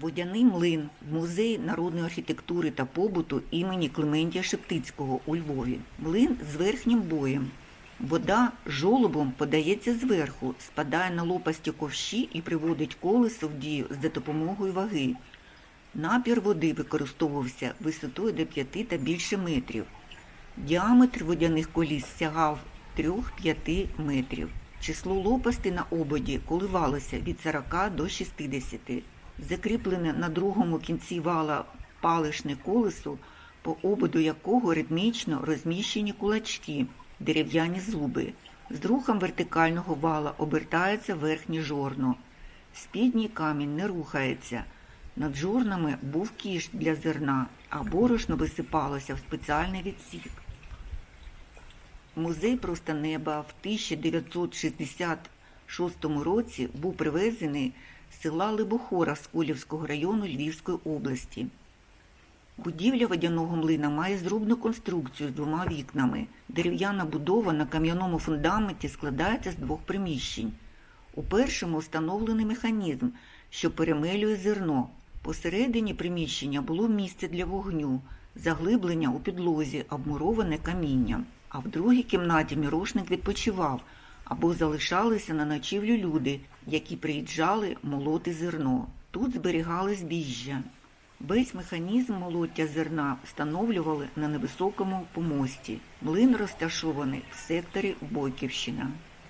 Водяний млин музей народної архітектури та побуту імені Клементія Шептицького у Львові. Млин з верхнім боєм. Вода жолобом подається зверху, спадає на лопасті ковші і приводить колесо в дію за допомогою ваги. Напір води використовувався висотою до 5 та більше метрів. Діаметр водяних коліс сягав 3-5 метрів. Число лопастей на ободі коливалося від 40 до 60. Закріплене на другому кінці вала палишне колесо, по ободу якого ритмічно розміщені кулачки, дерев'яні зуби. З рухом вертикального вала обертається верхнє жорно. Спідній камінь не рухається. Над жорнами був кіш для зерна, а борошно висипалося в спеціальний відсік. Музей просто неба в 1966 році був привезений села Либохора Сколівського району Львівської області. Будівля водяного млина має зрубну конструкцію з двома вікнами. Дерев'яна будова на кам'яному фундаменті складається з двох приміщень. У першому встановлений механізм, що перемелює зерно. Посередині приміщення було місце для вогню, заглиблення у підлозі, обмуроване камінням. А в другій кімнаті мірошник відпочивав або залишалися на ночівлю люди, які приїжджали молоти зерно. Тут зберігали збіжжя. Весь механізм молоття зерна встановлювали на невисокому помості. Млин розташований в секторі Бойківщина.